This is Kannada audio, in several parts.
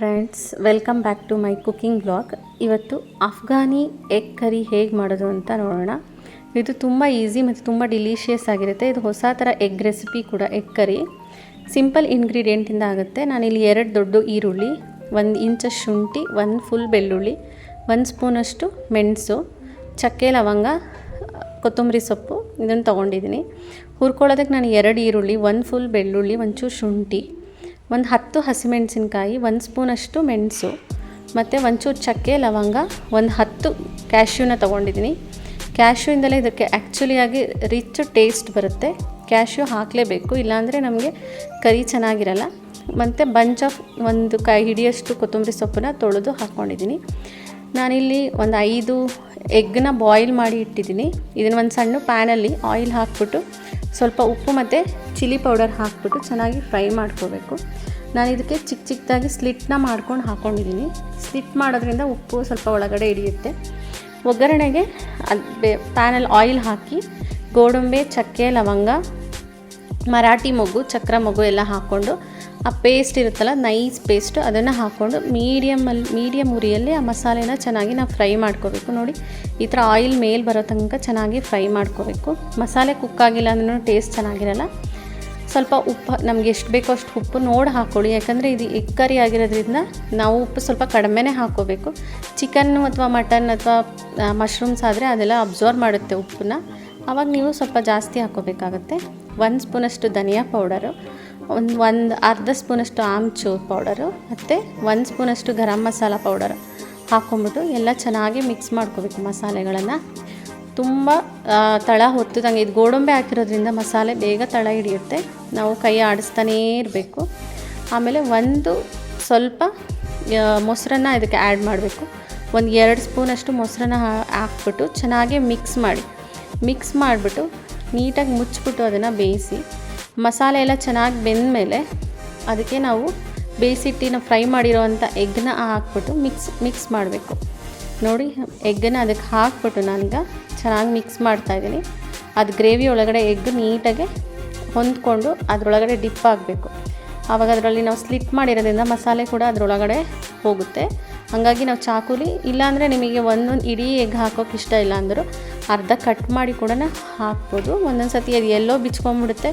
Friends, welcome back to my cooking blog ಇವತ್ತು ಅಫ್ಘಾನಿ ಎಗ್ ಕರಿ ಹೇಗೆ ಮಾಡೋದು ಅಂತ ನೋಡೋಣ. ಇದು ತುಂಬ ಈಸಿ ಮತ್ತು ತುಂಬ ಡಿಲೀಷಿಯಸ್ ಆಗಿರುತ್ತೆ. ಇದು ಹೊಸ ಥರ ಎಗ್ ರೆಸಿಪಿ ಕೂಡ, ಎಗ್ ಕರಿ. ಸಿಂಪಲ್ ಇಂಗ್ರೀಡಿಯೆಂಟಿಂದ ಆಗುತ್ತೆ. ನಾನಿಲ್ಲಿ ಎರಡು ದೊಡ್ಡ ಈರುಳ್ಳಿ, ಒಂದು ಇಂಚ ಶುಂಠಿ, ಒಂದು ಫುಲ್ ಬೆಳ್ಳುಳ್ಳಿ, ಒಂದು ಸ್ಪೂನಷ್ಟು ಮೆಣಸು, ಚಕ್ಕೆ ಲವಂಗ, ಕೊತ್ತಂಬರಿ ಸೊಪ್ಪು ಇದನ್ನು ತೊಗೊಂಡಿದ್ದೀನಿ. ಹುರ್ಕೊಳ್ಳೋದಕ್ಕೆ ನಾನು ಎರಡು ಈರುಳ್ಳಿ, ಒಂದು ಫುಲ್ ಬೆಳ್ಳುಳ್ಳಿ, ಒಂಚೂರು ಶುಂಠಿ ಒಂದು ಹತ್ತು ಹಸಿಮೆಣಸಿನ್ಕಾಯಿ, ಒಂದು ಸ್ಪೂನಷ್ಟು ಮೆಣಸು, ಮತ್ತು ಒಂಚೂರು ಚಕ್ಕೆ, ಲವಂಗ, ಒಂದು ಹತ್ತು ಕ್ಯಾಶ್ಯೂನ ತೊಗೊಂಡಿದ್ದೀನಿ. ಕ್ಯಾಶ್ಯೂಯಿಂದಲೇ ಇದಕ್ಕೆ ಆ್ಯಕ್ಚುಲಿಯಾಗಿ ರಿಚ್ ಟೇಸ್ಟ್ ಬರುತ್ತೆ. ಕ್ಯಾಶ್ಯೂ ಹಾಕಲೇಬೇಕು, ಇಲ್ಲಾಂದರೆ ನಮಗೆ ಕರಿ ಚೆನ್ನಾಗಿರಲ್ಲ. ಮತ್ತು ಬಂಚ್ ಆಫ್ ಒಂದು ಕೈ, ಹಿಡಿಯಷ್ಟು ಕೊತ್ತಂಬರಿ ಸೊಪ್ಪನ್ನ ತೊಳೆದು ಹಾಕ್ಕೊಂಡಿದ್ದೀನಿ ನಾನಿಲ್ಲಿ ಒಂದು ಐದು ಎಗ್ನ ಬಾಯ್ಲ್ ಮಾಡಿ ಇಟ್ಟಿದ್ದೀನಿ. ಇದನ್ನು ಒಂದು ಸಣ್ಣ ಪ್ಯಾನಲ್ಲಿ ಆಯಿಲ್ ಹಾಕ್ಬಿಟ್ಟು ಸ್ವಲ್ಪ ಉಪ್ಪು ಮತ್ತು ಚಿಲ್ಲಿ ಪೌಡರ್ ಹಾಕ್ಬಿಟ್ಟು ಚೆನ್ನಾಗಿ ಫ್ರೈ ಮಾಡ್ಕೋಬೇಕು. ನಾನು ಇದಕ್ಕೆ ಚಿಕ್ಕ ಚಿಕ್ಕದಾಗಿ ಸ್ಲಿಟ್ನ ಮಾಡ್ಕೊಂಡು ಹಾಕ್ಕೊಂಡಿದ್ದೀನಿ ಸ್ಲಿಟ್ ಮಾಡೋದ್ರಿಂದ ಉಪ್ಪು ಸ್ವಲ್ಪ ಒಳಗಡೆ ಹಿಡಿಯುತ್ತೆ. ಒಗ್ಗರಣೆಗೆ ಅದು ಪ್ಯಾನಲ್ಲಿ ಆಯಿಲ್ ಹಾಕಿ ಗೋಡಂಬೆ, ಚಕ್ಕೆ, ಲವಂಗ ಮರಾಠಿ ಮೊಗ್ಗು, ಚಕ್ರ ಮೊಗ್ಗು ಎಲ್ಲ ಹಾಕ್ಕೊಂಡು ಆ ಪೇಸ್ಟ್ ಇರುತ್ತಲ್ಲ ನೈಸ್ ಪೇಸ್ಟು ಅದನ್ನು ಹಾಕ್ಕೊಂಡು ಮೀಡಿಯಮಲ್ಲಿ ಮೀಡಿಯಮ್ ಉರಿಯಲ್ಲಿ ಆ ಮಸಾಲೆನ ಚೆನ್ನಾಗಿ ನಾವು ಫ್ರೈ ಮಾಡ್ಕೋಬೇಕು. ನೋಡಿ, ಈ ಥರ ಆಯಿಲ್ ಮೇಲೆ ಬರೋ ತನಕ ಚೆನ್ನಾಗಿ ಫ್ರೈ ಮಾಡ್ಕೋಬೇಕು. ಮಸಾಲೆ ಕುಕ್ ಆಗಿಲ್ಲ ಅಂದ್ರೂ ಟೇಸ್ಟ್ ಚೆನ್ನಾಗಿರಲ್ಲ. ಸ್ವಲ್ಪ ಉಪ್ಪು, ನಮ್ಗೆ ಎಷ್ಟು ಬೇಕೋ ಅಷ್ಟು ಉಪ್ಪು ನೋಡಿ ಹಾಕ್ಕೊಳ್ಳಿ ಯಾಕಂದರೆ ಇದು ಎಗ್ ಕರಿ ಆಗಿರೋದ್ರಿಂದ ನಾವು ಉಪ್ಪು ಸ್ವಲ್ಪ ಕಡಿಮೆನೇ ಹಾಕ್ಕೋಬೇಕು. ಚಿಕನ್ನು ಅಥವಾ ಮಟನ್ ಅಥವಾ ಮಶ್ರೂಮ್ಸ್ ಆದರೆ ಅದೆಲ್ಲ ಅಬ್ಸರ್ವ್ ಮಾಡುತ್ತೆ ಉಪ್ಪನ್ನ. ಆವಾಗ ನೀವು ಸ್ವಲ್ಪ ಜಾಸ್ತಿ ಹಾಕ್ಕೋಬೇಕಾಗತ್ತೆ. ಒಂದು ಸ್ಪೂನಷ್ಟು ಧನಿಯಾ ಪೌಡರು, ಒಂದು ಒಂದು ಅರ್ಧ ಸ್ಪೂನಷ್ಟು ಆಮ್ಚೂರ್ ಪೌಡರು ಮತ್ತು ಒಂದು ಸ್ಪೂನಷ್ಟು ಗರಂ ಮಸಾಲ ಪೌಡರು ಹಾಕ್ಕೊಂಬಿಟ್ಟು ಎಲ್ಲ ಚೆನ್ನಾಗಿ ಮಿಕ್ಸ್ ಮಾಡ್ಕೋಬೇಕು ಮಸಾಲೆಗಳನ್ನು. ತುಂಬ ತಳ ಹೊತ್ತದಂಗೆ ಇದು ಗೋಡಂಬೆ ಹಾಕಿರೋದ್ರಿಂದ ಮಸಾಲೆ ಬೇಗ ತಳ ಹಿಡಿಯುತ್ತೆ. ನಾವು ಕೈ ಆಡಿಸ್ತಾನೇ ಇರಬೇಕು. ಆಮೇಲೆ ಒಂದು ಸ್ವಲ್ಪ ಮೊಸರನ್ನ ಇದಕ್ಕೆ ಆ್ಯಡ್ ಮಾಡಬೇಕು. ಒಂದು ಎರಡು ಸ್ಪೂನಷ್ಟು ಮೊಸರನ್ನ ಹಾಕ್ಬಿಟ್ಟು ಚೆನ್ನಾಗಿ ಮಿಕ್ಸ್ ಮಾಡಿ. ಮಿಕ್ಸ್ ಮಾಡಿಬಿಟ್ಟು ನೀಟಾಗಿ ಮುಚ್ಚಿಬಿಟ್ಟು ಅದನ್ನು ಬೇಯಿಸಿ ಮಸಾಲೆ ಎಲ್ಲ ಚೆನ್ನಾಗಿ ಬೆಂದಮೇಲೆ ಅದಕ್ಕೆ ನಾವು ಬೇಯಿಸಿಟ್ಟಿನ ಫ್ರೈ ಮಾಡಿರೋವಂಥ ಎಗ್ನ ಹಾಕ್ಬಿಟ್ಟು ಮಿಕ್ಸ್ ಮಿಕ್ಸ್ ಮಾಡಬೇಕು. ನೋಡಿ, ಎಗ್ಗನ್ನ ಅದಕ್ಕೆ ಹಾಕ್ಬಿಟ್ಟು ನಾನೀಗ ಚೆನ್ನಾಗಿ ಮಿಕ್ಸ್ ಮಾಡ್ತಾಯಿದ್ದೀನಿ ಅದು ಗ್ರೇವಿ ಒಳಗಡೆ ಎಗ್ ನೀಟಾಗಿ ಹೊಂದ್ಕೊಂಡು ಅದರೊಳಗಡೆ ಡಿಪ್ ಆಗಬೇಕು ಆವಾಗ ಅದರಲ್ಲಿ ನಾವು ಸ್ಲಿಟ್ ಮಾಡಿರೋದ್ರಿಂದ ಮಸಾಲೆ ಕೂಡ ಅದರೊಳಗಡೆ ಹೋಗುತ್ತೆ. ಹಾಗಾಗಿ ನಾವು ಚಾಕುಲಿ, ಇಲ್ಲಾಂದರೆ ನಿಮಗೆ ಒಂದೊಂದು ಇಡೀ ಎಗ್ ಹಾಕೋಕೆ ಇಷ್ಟ ಇಲ್ಲ ಅಂದರೂ ಅರ್ಧ ಕಟ್ ಮಾಡಿ ಕೂಡ ಹಾಕ್ಬೋದು. ಒಂದೊಂದು ಸತಿ ಅದು ಎಲ್ಲೋ ಬಿಚ್ಕೊಂಡ್ಬಿಡುತ್ತೆ.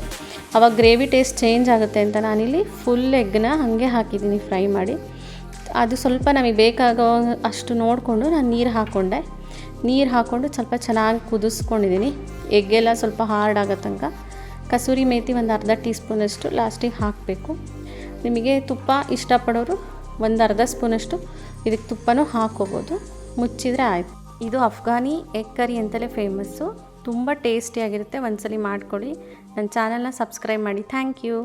ಆವಾಗ ಗ್ರೇವಿ ಟೇಸ್ಟ್ ಚೇಂಜ್ ಆಗುತ್ತೆ ಅಂತ ನಾನಿಲ್ಲಿ ಫುಲ್ ಎಗ್ನ ಹಾಗೆ ಹಾಕಿದ್ದೀನಿ ಫ್ರೈ ಮಾಡಿ. ಅದು ಸ್ವಲ್ಪ ನಮಗೆ ಬೇಕಾಗೋ ಅಷ್ಟು ನೋಡಿಕೊಂಡು ನಾನು ನೀರು ಹಾಕ್ಕೊಂಡೆ ನೀರು ಹಾಕ್ಕೊಂಡು ಸ್ವಲ್ಪ ಚೆನ್ನಾಗಿ ಕುದಿಸ್ಕೊಂಡಿದ್ದೀನಿ ಎಗ್ಗೆಲ್ಲ ಸ್ವಲ್ಪ ಹಾರ್ಡ್ ಆಗೋ ತನಕ. ಕಸೂರಿ ಮೇಥಿ ಒಂದು ಅರ್ಧ ಟೀ ಸ್ಪೂನಷ್ಟು ಲಾಸ್ಟಿಗೆ ಹಾಕಬೇಕು. ನಿಮಗೆ ತುಪ್ಪ ಇಷ್ಟಪಡೋರು ಒಂದು ಅರ್ಧ ಸ್ಪೂನಷ್ಟು ಇದಕ್ಕೆ ತುಪ್ಪನೂ ಹಾಕ್ಕೋಬೋದು. ಮುಚ್ಚಿದರೆ ಆಯಿತು. ಇದು ಅಫ್ಘಾನಿ ಎಗ್ ಕರಿ ಅಂತಲೇ ಫೇಮಸ್ಸು ತುಂಬ ಟೇಸ್ಟಿಯಾಗಿರುತ್ತೆ ಒಂದ್ಸಲಿ ಮಾಡ್ಕೊಳ್ಳಿ. ನನ್ನ ಚಾನಲ್ನ ಸಬ್ಸ್ಕ್ರೈಬ್ ಮಾಡಿ. Thank you